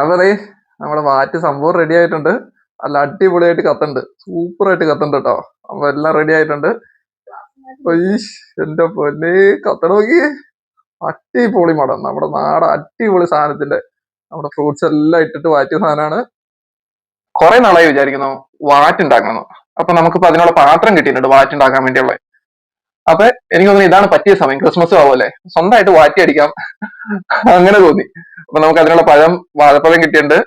അപ്പൊ ദേ നമ്മുടെ വാറ്റ് സംഭവം റെഡി ആയിട്ടുണ്ട്. നല്ല അടിപൊളിയായിട്ട് കത്തുണ്ട് സൂപ്പറായിട്ട് കത്തുണ്ട് കേട്ടോ അപ്പൊ എല്ലാം റെഡി ആയിട്ടുണ്ട്. എന്റെ പൊന്നെ കത്തണ നോക്കി അടിപൊളി മടം. നമ്മുടെ നാടൻ അടിപൊളി സാധനത്തിന്റെ നമ്മുടെ ഫ്രൂട്ട്സ് എല്ലാം ഇട്ടിട്ട് വാറ്റിയ സാധനമാണ്. കുറെ നാളായി വിചാരിക്കുന്നു വാറ്റ് ഉണ്ടാക്കണം അപ്പൊ നമുക്കിപ്പോ അതിനുള്ള പാത്രം കിട്ടിയിട്ടുണ്ട് വാറ്റ് ഉണ്ടാക്കാൻ വേണ്ടിയുള്ള. അപ്പൊ എനിക്ക് തോന്നുന്നു ഇതാണ് പറ്റിയ സമയം. ക്രിസ്മസ് ആവുമല്ലേ? സ്വന്തമായിട്ട് വാറ്റി അടിക്കാം. അങ്ങനെ തോന്നി. അപ്പൊ നമുക്ക് അതിനുള്ള പഴം വാഴപ്പഴം കിട്ടിയിട്ടുണ്ട്.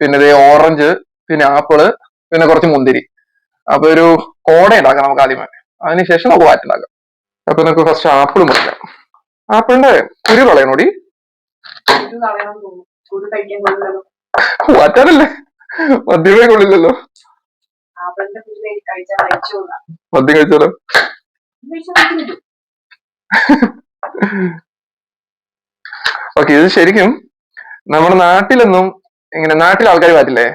പിന്നെ ഇതേ ഓറഞ്ച് പിന്നെ ആപ്പിൾ പിന്നെ കുറച്ച് മുന്തിരി. അപ്പൊ ഒരു കോട ഉണ്ടാക്കാം നമുക്ക് ആദ്യമേ. അതിനുശേഷം നമുക്ക് വാറ്റുണ്ടാക്കാം അപ്പൊ നമുക്ക് ഫസ്റ്റ് ആപ്പിൾ മുറിക്കാം. ആപ്പിളിന്റെ കുരു കളയണോടി വാറ്റാനല്ലേ? മദ്യമേ കൊള്ളില്ലല്ലോ. മദ്യം കഴിച്ചാലോ? ഓക്കെ ഇത് ശരിക്കും നമ്മുടെ നാട്ടിലൊന്നും ഇങ്ങനെ നാട്ടിലെ ആൾക്കാർ വാറ്റില്ലേ?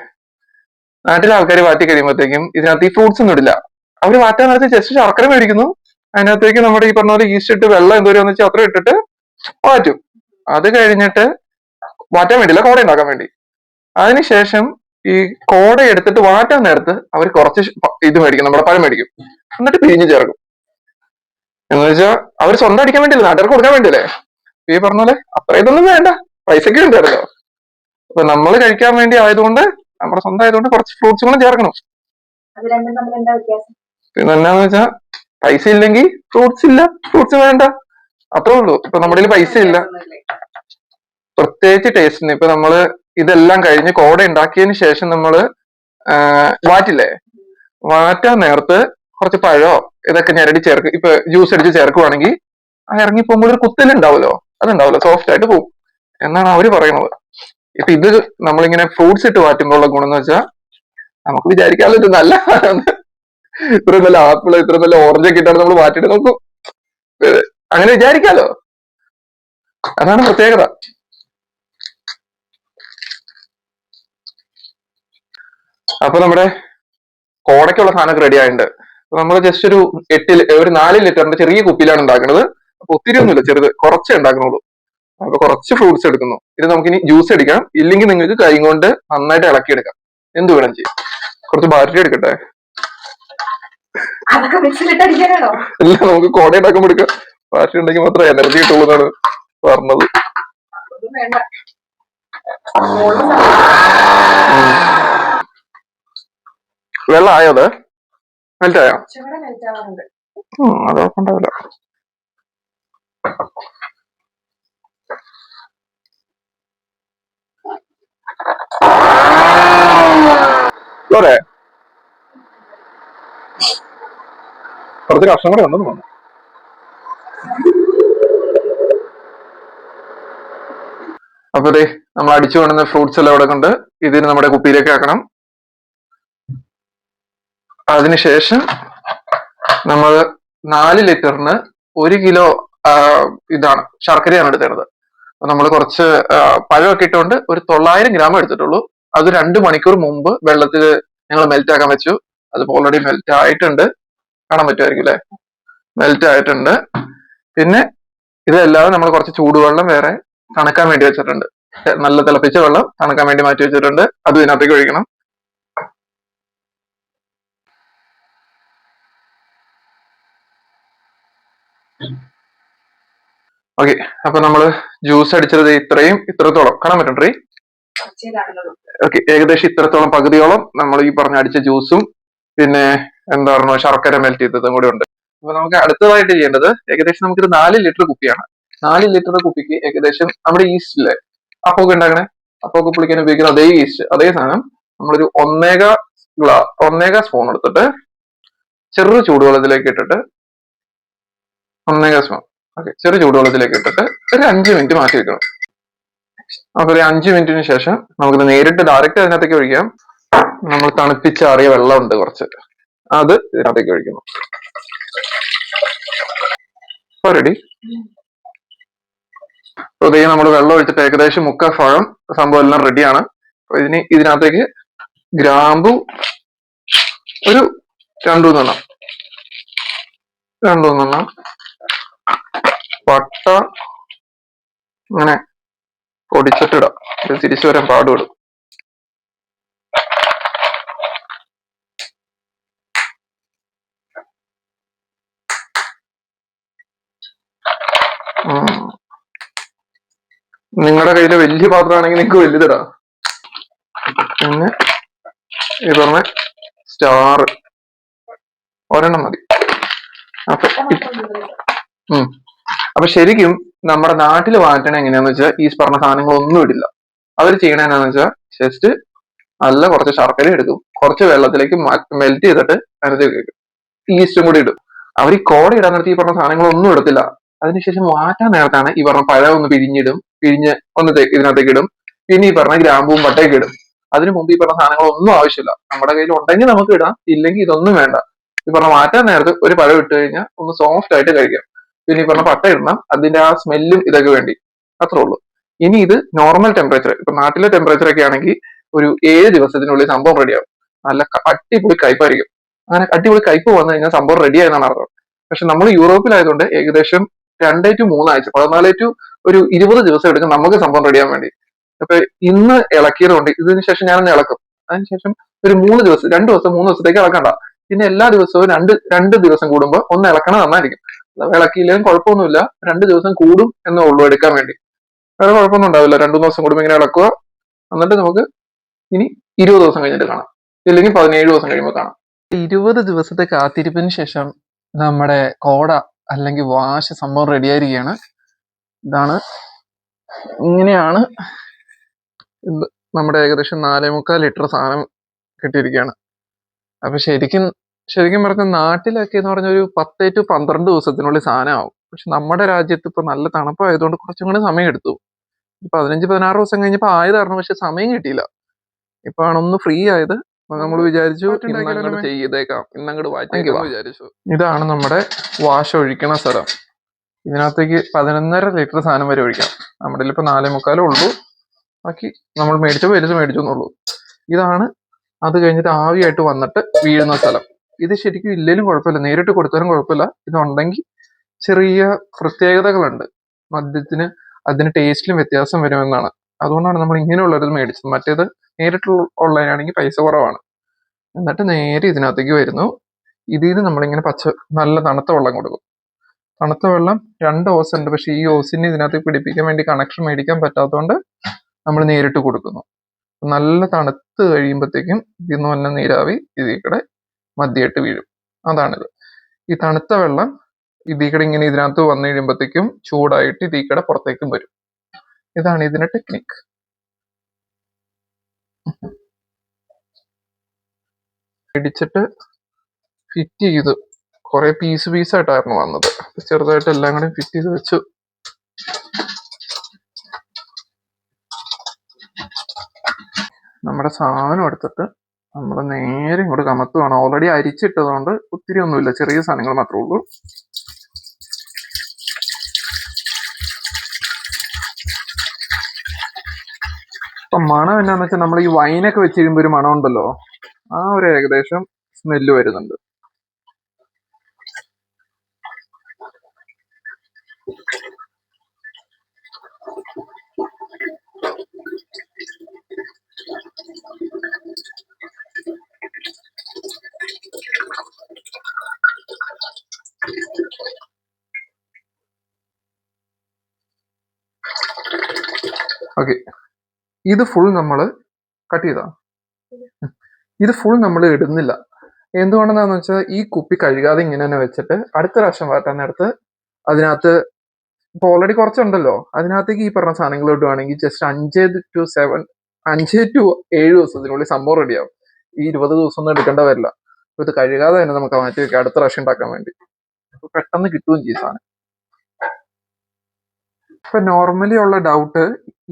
നാട്ടിലെ ആൾക്കാർ വാറ്റി കഴിയുമ്പോഴത്തേക്കും ഇതിനകത്ത് ഈ ഫ്രൂട്ട്സ് ഒന്നും ഇടില്ല. അവർ വാറ്റാൻ നേരത്തെ ജസ്റ്റ് ശർക്കര മേടിക്കുന്നു. അതിനകത്തേക്ക് നമ്മുടെ ഈ പറഞ്ഞ പോലെ ഈസ്റ്റ് ഇട്ട് വെള്ളം എന്തോരം വെച്ചാൽ അത്ര ഇട്ടിട്ട് വാറ്റും. അത് കഴിഞ്ഞിട്ട് വാറ്റാൻ വേണ്ടിയില്ല കോട ഉണ്ടാക്കാൻ വേണ്ടി. അതിനുശേഷം ഈ കോട എടുത്തിട്ട് വാറ്റാൻ നേരത്ത് അവർ കുറച്ച് ഇത് മേടിക്കും നമ്മുടെ പഴം മേടിക്കും. എന്നിട്ട് പിരിഞ്ഞ് ചേർക്കും. എന്ന് വെച്ചാൽ അവർ സ്വന്തം അടിക്കാൻ വേണ്ടിയില്ല നാട്ടുകാർക്ക് കൊടുക്കാൻ വേണ്ടിയില്ലേ? ഈ പറഞ്ഞ പോലെ അത്ര ഇതൊന്നും വേണ്ട പൈസക്ക് വേണ്ടിയല്ലോ അപ്പൊ നമ്മൾ കഴിക്കാൻ വേണ്ടി ആയതുകൊണ്ട് നമ്മുടെ സ്വന്തം ആയതുകൊണ്ട് കുറച്ച് ഫ്രൂട്ട്സ് കൂടെ ചേർക്കണം. പിന്നെ എന്നാന്ന് വെച്ചാൽ പൈസ ഇല്ലെങ്കിൽ ഫ്രൂട്ട്സ് ഇല്ല ഫ്രൂട്ട്സ് വേണ്ട. അത്രേ ഉള്ളൂ. ഇപ്പൊ നമ്മുടെ കയ്യിൽ പൈസ ഇല്ല. പ്രത്യേകിച്ച് ടേസ്റ്റിന് ഇപ്പൊ നമ്മൾ ഇതെല്ലാം കഴിഞ്ഞ് കോട ഉണ്ടാക്കിയതിന് ശേഷം നമ്മൾ വാറ്റില്ലേ? വാറ്റാൻ നേരത്ത് കുറച്ച് പഴോ ഇതൊക്കെ ഞെരടി ചേർക്ക് ഇപ്പൊ ജ്യൂസ് അടിച്ച് ചേർക്കുവാണെങ്കിൽ ആ ഇറങ്ങി പോകുമ്പോൾ ഒരു കുത്തലുണ്ടാവുമല്ലോ അതുണ്ടാവുമല്ലോ സോഫ്റ്റ് ആയിട്ട് പോകും. എന്നാണ് അവർ പറയുന്നത്. ഇപ്പൊ ഇത് നമ്മളിങ്ങനെ ഫ്രൂട്ട്സ് ഇട്ട് മാറ്റുമ്പോൾ ഉള്ള ഗുണം എന്ന് വെച്ചാൽ നമുക്ക് വിചാരിക്കാമല്ലോ ഇത് നല്ല. ഇത്ര നല്ല ആപ്പിൾ ഇത്ര നല്ല ഓറഞ്ച് ഒക്കെ ഇട്ടാണ് നമ്മൾ മാറ്റിട്ട് നോക്കും. അങ്ങനെ വിചാരിക്കാലോ. അതാണ് പ്രത്യേകത. അപ്പൊ നമ്മുടെ കോടയ്ക്കുള്ള സാധനമൊക്കെ റെഡി ആയിട്ടുണ്ട്. നമ്മൾ ജസ്റ്റ് ഒരു എട്ട് ഒരു നാല് ലിറ്ററിന്റെ ചെറിയ കുപ്പിയിലാണ് ഉണ്ടാക്കുന്നത് അപ്പൊ ഒത്തിരി ഒന്നുമില്ല ചെറുത് കുറച്ചേ ഉണ്ടാക്കുന്നുള്ളൂ അപ്പൊ കുറച്ച് ഫ്രൂട്ട്സ് എടുക്കുന്നു. ഇത് നമുക്കിനി ജ്യൂസ് എടുക്കാം ഇല്ലെങ്കിൽ നിങ്ങൾക്ക് കൈ കൊണ്ട് നന്നായിട്ട് ഇളക്കിയെടുക്കാം. എന്ത് വേണം ചെയ്യും? കുറച്ച് ബാറ്ററി എടുക്കട്ടെ? അല്ല നമുക്ക് കോട ഉണ്ടാക്കുമ്പോ എടുക്കാം. ബാറ്ററി ഉണ്ടെങ്കിൽ മാത്രമേ എനർജി കിട്ടുള്ളൂ എന്നാണ് പറഞ്ഞത്. വെള്ളം ആയോ അത്? മെൽറ്റ് ആയോ കുറച്ചുകൂടെ മെൽറ്റ് ആവാറുണ്ട് ഉം, അത് കുഴപ്പമുണ്ടാവില്ല പോരെ കുറച്ച് കഷ്ണം കൂടെ ഉണ്ടെന്ന് തോന്നുന്നു. അപ്പൊ ദേ നമ്മൾ അടിച്ചു കൊണ്ടുവന്ന ഫ്രൂട്ട്സ് എല്ലാം ഇവിടെ കൊണ്ട് ഇതിന് നമ്മുടെ കുപ്പിയിലേക്ക് ആക്കണം. അതിനുശേഷം നമ്മൾ നാല് ലിറ്ററിന് ഒരു കിലോ ഇതാണ് ശർക്കരയാണ് അപ്പൊ നമ്മൾ കുറച്ച് പഴമൊക്കെ ഇട്ടുകൊണ്ട് ഒരു തൊള്ളായിരം ഗ്രാം എടുത്തിട്ടുള്ളൂ. അത് രണ്ട് മണിക്കൂർ മുമ്പ് വെള്ളത്തിൽ ഞങ്ങൾ മെൽറ്റ് ആക്കാൻ വെച്ചു. അത് ഓൾറെഡി മെൽറ്റ് ആയിട്ടുണ്ട്. കാണാൻ പറ്റുമായിരിക്കും അല്ലെ? മെൽറ്റ് ആയിട്ടുണ്ട്. പിന്നെ ഇതല്ലാതെ നമ്മൾ കുറച്ച് ചൂടുവെള്ളം വേറെ തണുക്കാൻ വേണ്ടി വെച്ചിട്ടുണ്ട്. നല്ല തിളപ്പിച്ച വെള്ളം തണുക്കാൻ വേണ്ടി മാറ്റി വെച്ചിട്ടുണ്ട്. അത് ഇതിനകത്തേക്ക് ഒഴിക്കണം. ഓക്കെ അപ്പൊ നമ്മൾ ജ്യൂസ് അടിച്ചത് ഇത്രയും ഇത്രത്തോളം. കാണാൻ പറ്റും ട്രീ ഓക്കെ ഏകദേശം ഇത്രത്തോളം പകുതിയോളം നമ്മൾ ഈ പറഞ്ഞ അടിച്ച ജ്യൂസും പിന്നെ എന്താ പറയുക ശർക്കര മെൽറ്റ് ചെയ്തതും കൂടെ ഉണ്ട്. അപ്പൊ നമുക്ക് അടുത്തതായിട്ട് ചെയ്യേണ്ടത് ഏകദേശം നമുക്കൊരു നാല് ലിറ്റർ കുപ്പിയാണ്. നാല് ലിറ്റർ കുപ്പിക്ക് ഏകദേശം നമ്മുടെ ഈസ്റ്റിലെ അപ്പൊക്കെ ഉണ്ടാക്കണേ. അപ്പൊക്കെ പുളിക്കാൻ ഉപയോഗിക്കുന്ന അതേ ഈസ്റ്റ് അതേ സാധനം നമ്മളൊരു ഒന്നേക ഗ്ലാ ഒന്നേക സ്പൂൺ എടുത്തിട്ട് ചെറു ചൂടുവെള്ളത്തിലേക്ക് ഇട്ടിട്ട് ഒന്നേക സ്പൂൺ. ഓക്കെ ചെറു ചൂടുവെള്ളത്തിലേക്ക് ഇട്ടിട്ട് ഒരു അഞ്ച് മിനിറ്റ് മാറ്റി വെക്കണം. അപ്പൊ ഒരു അഞ്ച് മിനിറ്റിന് ശേഷം നമുക്കിത് നേരിട്ട് ഡയറക്റ്റ് അതിനകത്തേക്ക് ഒഴിക്കാം. നമ്മൾ തണുപ്പിച്ചാറിയ വെള്ളമുണ്ട് കുറച്ച്. അത് ഇതിനകത്തേക്ക് ഒഴിക്കുന്നു. റെഡി ഇതേ നമ്മൾ വെള്ളം ഒഴിച്ചിട്ട് ഏകദേശം മുക്കാൽ ഫഴം സംഭവം എല്ലാം റെഡിയാണ് ഇതിന് ഇതിനകത്തേക്ക് ഗ്രാമ്പു ഒരു രണ്ടു മൂന്നെണ്ണം. രണ്ടു മൂന്നെണ്ണം. പട്ട ഇങ്ങനെ പൊടിച്ചിട്ടിടാം. തിരിച്ചു വരാൻ പാടുപെടും നിങ്ങളുടെ കയ്യിൽ വലിയ പാത്രമാണെങ്കിൽ നിങ്ങൾക്ക് വലുതിടാം. പിന്നെ ഈ പറഞ്ഞ സ്റ്റാർ. ഒരെണ്ണം മതി. അപ്പൊ അപ്പൊ ശരിക്കും നമ്മുടെ നാട്ടിൽ വാറ്റണ എങ്ങനെയാന്ന് വെച്ചാൽ ഈ പറഞ്ഞ സാധനങ്ങളൊന്നും ഇടില്ല. അവർ ചെയ്യണ എന്നാന്ന് വെച്ചാൽ ജസ്റ്റ് നല്ല കുറച്ച് ശർക്കര എടുക്കും. കുറച്ച് വെള്ളത്തിലേക്ക് മെൽറ്റ് ചെയ്തിട്ട് അതിനകത്ത് ഈസ്റ്റും കൂടി ഇടും. അവർ ഈ കോട ഇടാൻ നേരത്തെ ഈ പറഞ്ഞ സാധനങ്ങളൊന്നും ഇടത്തില്ല. അതിനുശേഷം മാറ്റാൻ നേരത്താണ് ഈ പറഞ്ഞ പഴം ഒന്ന് പിരിഞ്ഞിടും. പിരിഞ്ഞ് ഒന്ന് ഇതിനകത്തേക്ക് ഇടും. പിന്നെ ഈ പറഞ്ഞ ഗ്രാമ്പും പട്ടയൊക്കെ ഇടും. അതിനു മുമ്പ് ഈ പറഞ്ഞ സാധനങ്ങളൊന്നും ആവശ്യമില്ല. നമ്മുടെ കയ്യിൽ ഉണ്ടെങ്കിൽ നമുക്ക് ഇടാം. ഇല്ലെങ്കിൽ ഇതൊന്നും വേണ്ട. ഈ പറഞ്ഞ മാറ്റാൻ നേരത്ത് ഒരു പഴം ഇട്ട് കഴിഞ്ഞാൽ ഒന്ന് സോഫ്റ്റ് ആയിട്ട് കഴിക്കാം. പിന്നെ ഈ പറഞ്ഞ പട്ട ഇടണം. അതിന്റെ ആ സ്മെല്ലും ഇതൊക്കെ വേണ്ടി. അത്രേ ഉള്ളൂ. ഇനി ഇത് നോർമൽ ടെമ്പറേച്ചർ ഇപ്പൊ നാട്ടിലെ ടെമ്പറേച്ചർ ഒക്കെ ആണെങ്കിൽ ഒരു ഏഴ് ദിവസത്തിനുള്ളിൽ സംഭവം റെഡിയാവും നല്ല അടിപൊളി കയ്പായിരിക്കും അങ്ങനെ അടിപൊളി കയ്പ് വന്നു കഴിഞ്ഞാൽ സംഭവം റെഡി ആയെന്നാണ് അർത്ഥം. പക്ഷെ നമ്മൾ യൂറോപ്പിലായതുകൊണ്ട് ഏകദേശം രണ്ടേ ടു മൂന്നാഴ്ച പതിനാല് ടു ഒരു ഇരുപത് ദിവസം എടുക്കും നമുക്ക് സംഭവം റെഡിയാൻ വേണ്ടി. അപ്പൊ ഇന്ന് ഇളക്കിയതുകൊണ്ട് ഇതിന് ശേഷം ഞാനൊന്ന് ഇളക്കും. അതിനുശേഷം ഒരു മൂന്ന് ദിവസം രണ്ട് ദിവസം മൂന്ന് ദിവസത്തേക്ക് ഇളക്കണ്ട. പിന്നെ എല്ലാ ദിവസവും രണ്ട് രണ്ട് ദിവസം കൂടുമ്പോൾ ഒന്ന് ഇളക്കണം നന്നായിരിക്കും ഇളക്കിയില്ലെങ്കിലും കുഴപ്പമൊന്നുമില്ല. രണ്ട് ദിവസം കൂടും എന്നേ ഉള്ളൂ എടുക്കാൻ വേണ്ടി. വേറെ കുഴപ്പമൊന്നും ഉണ്ടാവില്ല. രണ്ടു ദിവസം കൂടുമ്പോൾ ഇങ്ങനെ ഇളക്കുക എന്നിട്ട് നമുക്ക് ഇനി ഇരുപത് ദിവസം കഴിഞ്ഞിട്ട് കാണാം. ഇല്ലെങ്കിൽ പതിനേഴ് ദിവസം കഴിയുമ്പോൾ കാണാം. ഇരുപത് ദിവസത്തെ കാത്തിരിപ്പിന് ശേഷം നമ്മുടെ കോട അല്ലെങ്കിൽ വാശ സംഭവം റെഡി ആയിരിക്കുകയാണ് ഇതാണ്. ഇങ്ങനെയാണ് നമ്മുടെ ഏകദേശം നാലേ മുക്കാൽ ലിറ്റർ സാധനം കിട്ടിയിരിക്കുകയാണ്. അപ്പൊ ശരിക്കും ശരിക്കും പറഞ്ഞാൽ നാട്ടിലൊക്കെ എന്ന് പറഞ്ഞ ഒരു പത്തേ ടു പന്ത്രണ്ട് ദിവസത്തിനുള്ളിൽ സാധനം ആവും പക്ഷെ നമ്മുടെ രാജ്യത്ത് ഇപ്പൊ നല്ല തണുപ്പായതുകൊണ്ട് കുറച്ചും കൂടി സമയം എടുത്തു. പതിനഞ്ച് പതിനാറ് ദിവസം കഴിഞ്ഞപ്പോ ആയതായിരുന്നു പക്ഷെ സമയം കിട്ടിയില്ല. ഇപ്പൊ ആണ് ഒന്ന് ഫ്രീ ആയത്. നമ്മൾ വിചാരിച്ചു ഇന്നങ്ങോട്ട് ചെയ്തേക്കാം. ഇന്നങ്ങോട്ട് വായിച്ചേക്കാം വിചാരിച്ചു. ഇതാണ് നമ്മുടെ വാഷ് ഒഴിക്കണ സ്ഥലം. ഇതിനകത്തേക്ക് പതിനൊന്നര ലിറ്റർ സാധനം വരെ ഒഴിക്കാം. നമ്മുടെ ഇപ്പൊ നാലേ മുക്കാലേ ഉള്ളൂ. ബാക്കി നമ്മൾ മേടിച്ച വലുത് മേടിച്ചു എന്നുള്ളൂ. ഇതാണ് അത് കഴിഞ്ഞിട്ട് ആവിയായിട്ട് വന്നിട്ട് വീഴുന്ന സ്ഥലം. ഇത് ശരിക്കും ഇല്ലെങ്കിലും കുഴപ്പമില്ല. നേരിട്ട് കൊടുത്താലും കുഴപ്പമില്ല. ഇതുണ്ടെങ്കിൽ ചെറിയ പ്രത്യേകതകളുണ്ട്. മദ്യത്തിന് അതിന് ടേസ്റ്റിലും വ്യത്യാസം വരുമെന്നാണ്. അതുകൊണ്ടാണ് നമ്മൾ ഇങ്ങനെയുള്ളത് മേടിച്ചത്. മറ്റേത് നേരിട്ടുള്ള ഉള്ളതിനാണെങ്കിൽ പൈസ കുറവാണ്. എന്നിട്ട് നേരെ ഇതിനകത്തേക്ക് വരുന്നു. ഇതിൽ നിന്ന് നമ്മളിങ്ങനെ പച്ച നല്ല തണുത്ത വെള്ളം കൊടുക്കും. തണുത്ത വെള്ളം രണ്ട് ഓസ് ഉണ്ട് പക്ഷേ ഈ ഓസിനെ ഇതിനകത്ത് പിടിപ്പിക്കാൻ വേണ്ടി കണക്ഷൻ മേടിക്കാൻ പറ്റാത്തതുകൊണ്ട് നമ്മൾ നേരിട്ട് കൊടുക്കുന്നു. നല്ല തണുത്ത് കഴിയുമ്പോഴത്തേക്കും ഇതിൽ നിന്ന് വന്ന നീരാവി ഇതിൽ കൂടെ മദ്യമായിട്ട് വീഴും. അതാണിത്. ഈ തണുത്ത വെള്ളം ഈ തീക്കട ഇങ്ങനെ ഇതിനകത്ത് വന്നു കഴിയുമ്പോഴത്തേക്കും ചൂടായിട്ട് തീക്കട പുറത്തേക്കും വരും. ഇതാണ് ഇതിന്റെ ടെക്നിക്ക് ഇടിച്ചിട്ട് ഫിറ്റ് ചെയ്തു കുറെ പീസ് പീസ് ആയിട്ടായിരുന്നു വന്നത്. ചെറുതായിട്ട് എല്ലാം കൂടെ ഫിറ്റ് ചെയ്ത് വെച്ചു. നമ്മുടെ സാധനം എടുത്തിട്ട് നമ്മൾ നേരെ ഇങ്ങോട്ട് കമത്തുവാണ് ഓൾറെഡി അരിച്ചിട്ടതുകൊണ്ട് ഒത്തിരി ഒന്നുമില്ല. ചെറിയ സാധനങ്ങൾ മാത്രമേ ഉള്ളൂ. അപ്പൊ മണം എന്നാന്ന് വെച്ചാൽ നമ്മൾ ഈ വൈനൊക്കെ വെച്ച് കഴിയുമ്പോൾ ഒരു മണം ഉണ്ടല്ലോ? ആ ഒരു ഏകദേശം സ്മെല്ല് വരുന്നുണ്ട്. ഓക്കെ ഇത് ഫുൾ നമ്മൾ കട്ട് ചെയ്താ. ഇത് ഫുൾ നമ്മൾ ഇടുന്നില്ല. എന്തുകൊണ്ടെന്നാന്ന് വെച്ചാൽ ഈ കുപ്പി കഴുകാതെ ഇങ്ങനെ തന്നെ വെച്ചിട്ട് അടുത്ത പ്രാവശ്യം വരട്ടാൻ നേരത്ത് അതിനകത്ത് ഇപ്പൊ ഓൾറെഡി കുറച്ചുണ്ടല്ലോ. അതിനകത്തേക്ക് ഈ പറഞ്ഞ സാധനങ്ങൾ ഇടുവാണെങ്കിൽ ജസ്റ്റ് അഞ്ച് ടു സെവൻ അഞ്ച് ടു ഏഴ് ദിവസത്തിനുള്ളിൽ സംഭവം റെഡിയാവും ഈ ഇരുപത് ദിവസം ഒന്നും എടുക്കേണ്ട വരില്ല. ഇത് കഴുകാതെ തന്നെ നമുക്ക് മാറ്റി വെക്കാം അടുത്ത പ്രാവശ്യം ഉണ്ടാക്കാൻ വേണ്ടി. പെട്ടെന്ന് കിട്ടുകയും ചെയ്യും സാധനം. ഇപ്പൊ നോർമലി ഉള്ള ഡൗട്ട്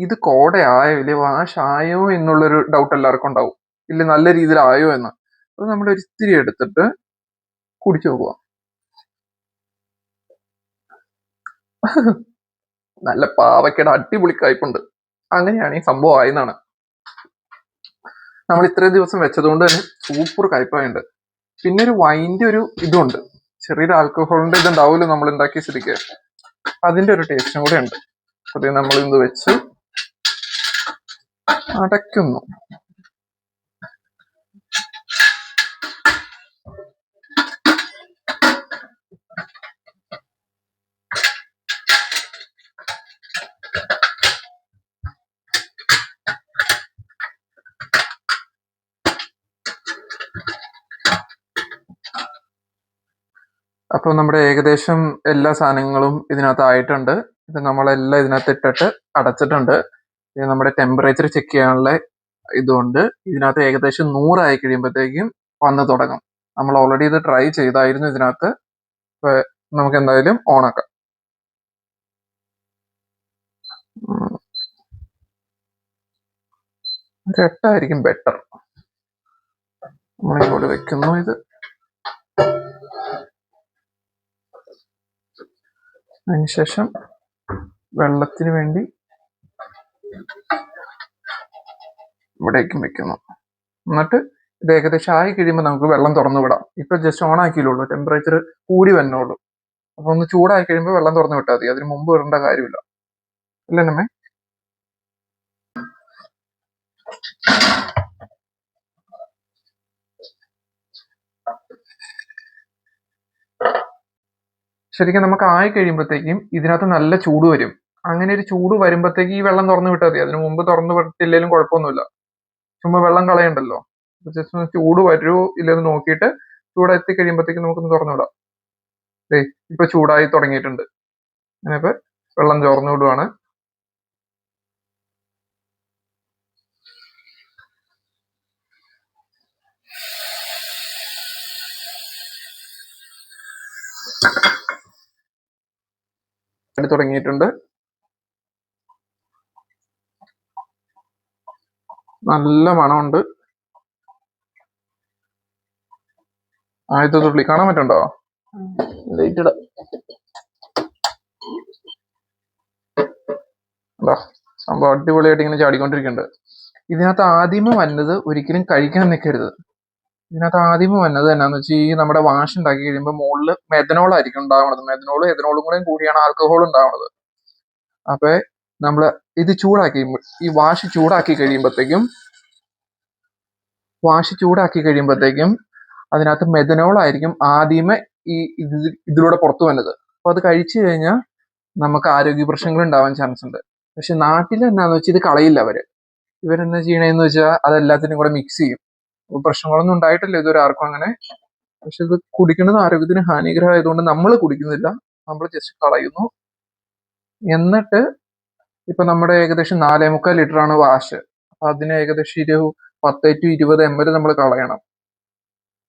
ഇത് കോടയായോ ഇല്ലേ വാഷ് ആയോ എന്നുള്ളൊരു ഡൗട്ട് എല്ലാവർക്കും ഉണ്ടാവും. ഇല്ല നല്ല രീതിയിൽ ആയോ എന്ന്. അത് നമ്മൾ ഒരിത്തിരി എടുത്തിട്ട് കുടിച്ചു നോക്കുക. നല്ല പാവക്കട അടിപൊളി അങ്ങനെയാണ് ഈ സംഭവം ആയെന്നാണ്. നമ്മൾ ഇത്രയും ദിവസം വെച്ചതുകൊണ്ട് തന്നെ സൂപ്പർ കയ്പായുണ്ട്. പിന്നെ ഒരു വൈന്റെ ഒരു ഇതുണ്ട്. ചെറിയൊരു ആൽക്കഹോളിന്റെ ഇത് ഉണ്ടാവുമല്ലോ നമ്മൾ ഉണ്ടാക്കിയ സ്ഥിതിക്ക്? അതിന്റെ ഒരു ടേസ്റ്റും കൂടെ ഉണ്ട്. അത് നമ്മൾ ഇത് വെച്ച് അടയ്ക്കുന്നു. അപ്പോൾ നമ്മുടെ ഏകദേശം എല്ലാ സാധനങ്ങളും ഇതിനകത്ത് ആയിട്ടുണ്ട്. ഇത് നമ്മളെല്ലാം ഇതിനകത്ത് ഇട്ടിട്ട് അടച്ചിട്ടുണ്ട്. ഇത് നമ്മുടെ ടെമ്പറേച്ചർ ചെക്ക് ചെയ്യാനുള്ള ഇതുകൊണ്ട് ഇതിനകത്ത് ഏകദേശം നൂറായി കഴിയുമ്പോഴത്തേക്കും വന്ന് തുടങ്ങും. നമ്മൾ ഓൾറെഡി ഇത് ട്രൈ ചെയ്തായിരുന്നു ഇതിനകത്ത്. നമുക്ക് എന്തായാലും ഓൺ ആക്കാം ഉം. ഒരു എട്ടായിരിക്കും ബെറ്റർ നമ്മളിങ്ങോട്ട് വെക്കുന്നു ഇത്. അതിനുശേഷം വെള്ളത്തിന് വേണ്ടി ഇവിടേക്കും വെക്കുന്നു. എന്നിട്ട് ഇത് ഏകദേശം ആയി കഴിയുമ്പോൾ നമുക്ക് വെള്ളം തുറന്നു വിടാം. ഇപ്പൊ ജസ്റ്റ് ഓൺ ആക്കിയില്ലുള്ളൂ ടെമ്പറേച്ചർ കൂടി വന്നോളൂ. അപ്പൊ ഒന്ന് ചൂടായി കഴിയുമ്പോൾ വെള്ളം തുറന്നു വിട്ടാൽ മതി. അതിന് മുമ്പ് ഇടേണ്ട കാര്യമില്ല. ഇല്ല നമ്മേ ശരിക്കും നമുക്ക് ആയി കഴിയുമ്പോഴത്തേക്കും ഇതിനകത്ത് നല്ല ചൂട് വരും. അങ്ങനെ ഒരു ചൂട് വരുമ്പോഴത്തേക്ക് ഈ വെള്ളം തുറന്നു വിട്ടാൽ മതി. അതിനു മുമ്പ് തുറന്നു വിട്ടില്ലെങ്കിലും കുഴപ്പമൊന്നുമില്ല. ചുമ്മാ വെള്ളം കളയണ്ടല്ലോ. ജസ്റ്റ് ചൂട് വരുമോ ഇല്ലെന്ന് നോക്കിയിട്ട് ചൂട് എത്തി കഴിയുമ്പോഴത്തേക്കും നമുക്കൊന്ന് തുറന്നു വിടാം. ഇപ്പൊ ചൂടായി തുടങ്ങിയിട്ടുണ്ട്. ഇപ്പൊ വെള്ളം ചോർന്നു വിടുവാണ്. പണി തുടങ്ങിയിട്ടുണ്ട്. നല്ല മണമുണ്ട്. ആദ്യത്തെ തുള്ളി കാണാൻ പറ്റണ്ടോ ലൈറ്റ് ഇടാം. ദാ, സംഭവം അടിപൊളിയായിട്ട് ഇങ്ങനെ ചാടിക്കൊണ്ടിരിക്കുന്നുണ്ട്. ഇതിനകത്ത് ആദ്യമേ വന്നത് ഒരിക്കലും കഴിക്കാൻ നിൽക്കരുത്. ഇതിനകത്ത് ആദ്യമേ വന്നത് എന്നാന്ന് വെച്ചാൽ ഈ നമ്മുടെ വാഷ് ഉണ്ടാക്കി കഴിയുമ്പോൾ മുകളിൽ മെഥനോൾ ആയിരിക്കും ഉണ്ടാവുന്നത് എഥനോളും കൂടെയും കൂടിയാണ് ആൽക്കഹോൾ ഉണ്ടാവുന്നത് അപ്പൊ നമ്മൾ ഇത് ചൂടാക്കി ഈ വാഷ് ചൂടാക്കി കഴിയുമ്പോഴത്തേക്കും വാഷ് ചൂടാക്കി കഴിയുമ്പോഴത്തേക്കും അതിനകത്ത് മെഥനോൾ ആയിരിക്കും ആദ്യമേ ഈ ഇത് ഇതിലൂടെ പുറത്തു വന്നത്. അപ്പൊ അത് കഴിച്ചു കഴിഞ്ഞാൽ നമുക്ക് ആരോഗ്യ പ്രശ്നങ്ങൾ ഉണ്ടാവാൻ ചാൻസ് ഉണ്ട്. പക്ഷെ നാട്ടിൽ എന്നാന്ന് വെച്ചാൽ ഇത് കളയില്ല അവർ. ഇവരെന്താ ചെയ്യണേന്ന് വെച്ചാൽ അതെല്ലാത്തിനും കൂടെ മിക്സ് ചെയ്യും. പ്രശ്നങ്ങളൊന്നും ഉണ്ടായിട്ടില്ല. ഇതുവരെ ആർക്കും അങ്ങനെ. പക്ഷെ ഇത് കുടിക്കുന്നത് ആരോഗ്യത്തിന് ഹാനികരമായതുകൊണ്ട് നമ്മൾ കുടിക്കുന്നില്ല. നമ്മൾ ജസ്റ്റ് കളയുന്നു. എന്നിട്ട് ഇപ്പൊ നമ്മുടെ ഏകദേശം നാലേ മുക്കാൽ ലിറ്റർ ആണ് വാഷ്. അപ്പൊ അതിന് ഏകദേശം ഒരു പത്ത് ടു ഇരുപത് എം എൽ നമ്മൾ കളയണം.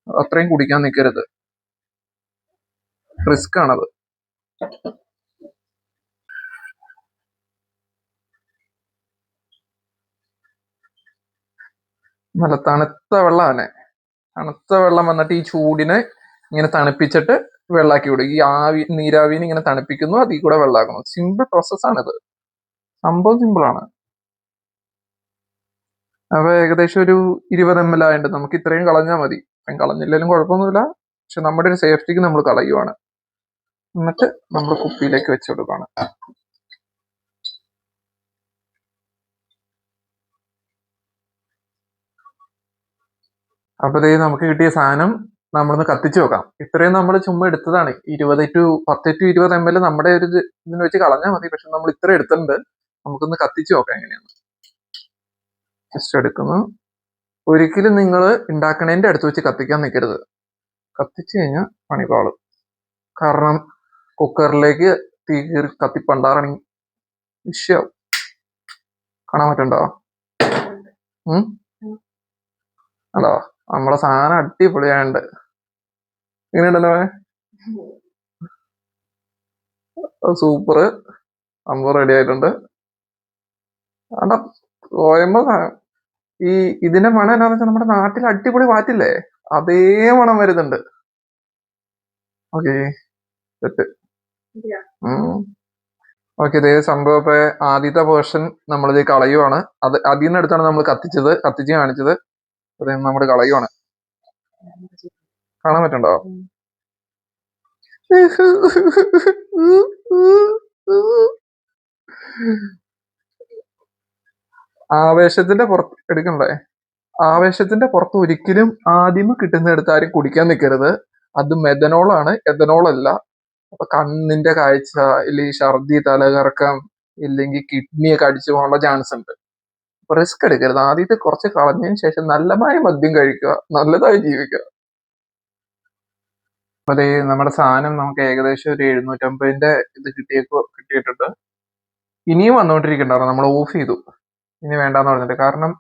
അത്രയും കുടിക്കാൻ നിൽക്കരുത് റിസ്ക് ആണത് നല്ല തണുത്ത വെള്ളമാണ് തണുത്ത വെള്ളം വന്നിട്ട് ഈ ചൂടിനെ ഇങ്ങനെ തണുപ്പിച്ചിട്ട് വെള്ളാക്കി വിടും. ഈ ആവി നീരാവിനെ ഇങ്ങനെ തണുപ്പിക്കുന്നു അതിൽ കൂടെ വെള്ളാക്കുന്നു. സിമ്പിൾ പ്രോസസ്സാണിത് സംഭവം സിമ്പിളാണ് അപ്പൊ ഏകദേശം ഒരു ഇരുപത് എം എൽ ആയിട്ട് നമുക്ക് ഇത്രയും കളഞ്ഞാൽ മതി. ഇത്രയും കളഞ്ഞില്ലെങ്കിലും കുഴപ്പമൊന്നുമില്ല. പക്ഷെ നമ്മുടെ ഒരു സേഫ്റ്റിക്ക് നമ്മൾ കളയുവാണ്. എന്നിട്ട് നമ്മൾ കുപ്പിയിലേക്ക് വെച്ച് കൊടുക്കുകയാണ്. അപ്പൊ ദേ നമുക്ക് കിട്ടിയ സാധനം നമ്മളൊന്ന് കത്തിച്ചു നോക്കാം ഇത്രയും നമ്മൾ ചുമ്മാ എടുത്തതാണ്. ഇരുപത് ടു പത്ത് ടു ഇരുപത് എം എൽ നമ്മുടെ ഒരു ഇത് ഇതിന് വെച്ച് കളഞ്ഞാൽ മതി. പക്ഷെ നമ്മൾ ഇത്ര എടുത്തിട്ടുണ്ട്. നമുക്കൊന്ന് കത്തിച്ചു നോക്കാം എങ്ങനെയാണ്. ജസ്റ്റ് എടുക്കുന്നു. ഒരിക്കലും നിങ്ങൾ ഉണ്ടാക്കണേന്റെ അടുത്ത് വെച്ച് കത്തിക്കാൻ നിൽക്കരുത് കത്തിച്ചു കഴിഞ്ഞാൽ പണിപാളും. കാരണം കുക്കറിലേക്ക് തീ കീറി കത്തിപ്പണ്ടാറാണെങ്കിൽ വിഷയാവും. കാണാൻ പറ്റണ്ടോ അല്ലോ നമ്മളെ സാധനം അടിപൊളിയായുണ്ട്. എങ്ങനെയുണ്ടല്ലോ സൂപ്പർ സംഭവം റെഡി ആയിട്ടുണ്ട്. അതാ കോയമ്പ ഈ ഇതിന്റെ മണം എന്നാന്ന് വെച്ചാൽ നമ്മുടെ നാട്ടിൽ അടിപൊളി വാറ്റില്ലേ? അതേ മണം വരുന്നുണ്ട്. ഓക്കെ. സെറ്റ്. ഓക്കെ ഇതേ സംഭവം ഇപ്പൊ ആദ്യത്തെ പോർഷൻ നമ്മളിത് കളയുവാണ്. അത് അതിൽ നിന്ന് എടുത്താണ് നമ്മൾ കത്തിച്ചത്. കത്തിച്ച് കാണിച്ചത്. അത് നമ്മുടെ കളയുവാണ്. കാണാൻ പറ്റണ്ടോ? ആവേശത്തിന്റെ പുറത്ത് എടുക്കണ്ടേ? ആവേശത്തിന്റെ പുറത്ത് ഒരിക്കലും ആദ്യം കിട്ടുന്നിടത്ത് ആരും കുടിക്കാൻ നിൽക്കരുത് അത് മെഥനോൾ ആണ് എഥനോൾ അല്ല അപ്പൊ കണ്ണിന്റെ കാഴ്ച ഇല്ലെങ്കിൽ ഛർദി തലകറക്കം ഇല്ലെങ്കിൽ കിഡ്നിയൊക്കെ അടിച്ചു പോകാനുള്ള ചാൻസ് ഉണ്ട്. റിസ്ക് എടുക്കരുത്. ആദ്യത്തെ കുറച്ച് കളഞ്ഞതിന് ശേഷം നല്ലമായ മദ്യം കഴിക്കുക. നല്ലതായി ജീവിക്കുക. അതെ നമ്മുടെ സാധനം നമുക്ക് ഏകദേശം ഒരു എഴുന്നൂറ്റമ്പതിന്റെ ഇത് കിട്ടിയേക്കോ കിട്ടിയിട്ടുണ്ട്. ഇനിയും വന്നുകൊണ്ടിരിക്കണ്ടായിരുന്നു നമ്മൾ ഓഫ് ചെയ്തു. ഇനി വേണ്ടാന്ന് പറഞ്ഞിട്ട്. കാരണം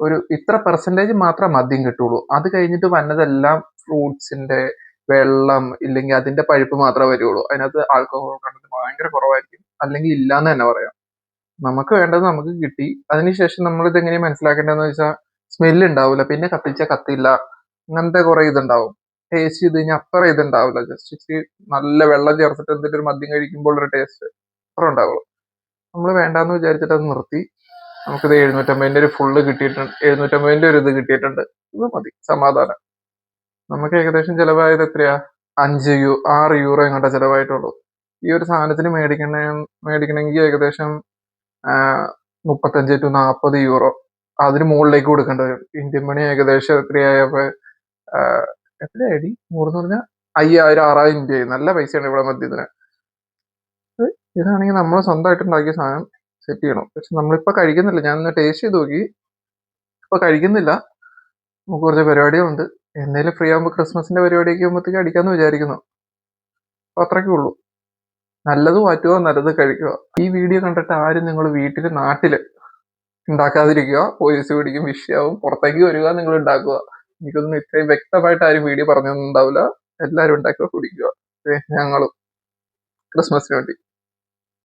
ഒരു ഇത്ര പെർസെന്റേജ് മാത്രം മദ്യം കിട്ടുള്ളൂ. അത് കഴിഞ്ഞിട്ട് വന്നതെല്ലാം ഫ്രൂട്ട്സിന്റെ വെള്ളം ഇല്ലെങ്കിൽ അതിന്റെ പഴുപ്പ് മാത്രമേ വരുള്ളൂ. അതിനകത്ത് ആൽക്കഹോൾ കണ്ടത് ഭയങ്കര കുറവായിരിക്കും. അല്ലെങ്കിൽ ഇല്ലാന്ന് തന്നെ പറയാം. നമുക്ക് വേണ്ടത് നമുക്ക് കിട്ടി. അതിനുശേഷം നമ്മൾ ഇത് എങ്ങനെ മനസ്സിലാക്കേണ്ടതെന്ന് വെച്ചാൽ സ്മെല്ല് ഉണ്ടാവില്ല പിന്നെ കത്തിച്ച കത്തില്ല അങ്ങനത്തെ കുറെ ഇതുണ്ടാവും. ടേസ്റ്റ് ചെയ്ത് കഴിഞ്ഞാൽ അത്ര ഇതുണ്ടാവില്ല. ജസ്റ്റ് ഇച്ചിരി നല്ല വെള്ളം ചേർത്തിട്ട് എന്തെങ്കിലും ഒരു മദ്യം കഴിക്കുമ്പോൾ ഒരു ടേസ്റ്റ് അത്ര ഉണ്ടാവുള്ളൂ. നമ്മൾ വേണ്ടാന്ന് വിചാരിച്ചിട്ട് അത് നിർത്തി. നമുക്കിത് എഴുന്നൂറ്റമ്പതിന്റെ ഒരു ഫുള്ള് കിട്ടിയിട്ടുണ്ട്. എഴുന്നൂറ്റമ്പതിന്റെ ഒരു ഇത് കിട്ടിയിട്ടുണ്ട്. ഇത് മതി. സമാധാനം. നമുക്ക് ഏകദേശം ചിലവായത് എത്രയാ? അഞ്ച് യൂ ആറ് യൂറോ എങ്ങോട്ടാ ചിലവായിട്ടുള്ളൂ. ഈ ഒരു സാധനത്തിന് മേടിക്കണ മേടിക്കണമെങ്കിൽ ഏകദേശം മുപ്പത്തഞ്ച് ടു നാൽപ്പത് യൂറോ അതിന് മുകളിലേക്ക് കൊടുക്കേണ്ടി വരും. ഇന്ത്യൻ മണി ഏകദേശം എത്രയായപ്പോ ആ, എത്രയായി? നൂറെന്ന് പറഞ്ഞാൽ അയ്യായിരം ആറായിരം ഇന്ത്യയായി നല്ല പൈസയാണ് ഇവിടെ മദ്യത്തിന്. ഇത് ഇതാണെങ്കിൽ നമ്മൾ സ്വന്തമായിട്ട് ഉണ്ടാക്കിയ സാധനം സെറ്റ് ചെയ്യണം. പക്ഷെ നമ്മളിപ്പോ കഴിക്കുന്നില്ല. ഞാൻ ടേസ്റ്റ് ചെയ്ത് നോക്കി. ഇപ്പൊ കഴിക്കുന്നില്ല. നമുക്ക് കുറച്ച് പരിപാടികളുണ്ട്. എന്തെങ്കിലും ഫ്രീ ആകുമ്പോൾ ക്രിസ്മസിന്റെ പരിപാടിയൊക്കെ ആകുമ്പോഴത്തേക്ക് അടിക്കാമെന്ന് വിചാരിക്കുന്നു. അപ്പൊ അത്രയ്ക്കേ ഉള്ളൂ. നല്ലത് മാറ്റുക നല്ലത് കഴിക്കുക ഈ വീഡിയോ കണ്ടിട്ട് ആരും നിങ്ങൾ വീട്ടിൽ നാട്ടിൽ ഉണ്ടാക്കാതിരിക്കുക. പോലീസ് പിടിക്കും വിഷയാവും പുറത്തേക്ക് വരിക നിങ്ങൾ ഉണ്ടാക്കുക. എനിക്കൊന്നും ഇത്രയും വ്യക്തമായിട്ട് ആരും വീഡിയോ പറഞ്ഞൊന്നും ഉണ്ടാവില്ല. എല്ലാവരും ഉണ്ടാക്കുക കുടിക്കുക. ഞങ്ങളും. ക്രിസ്മസിന് വേണ്ടി.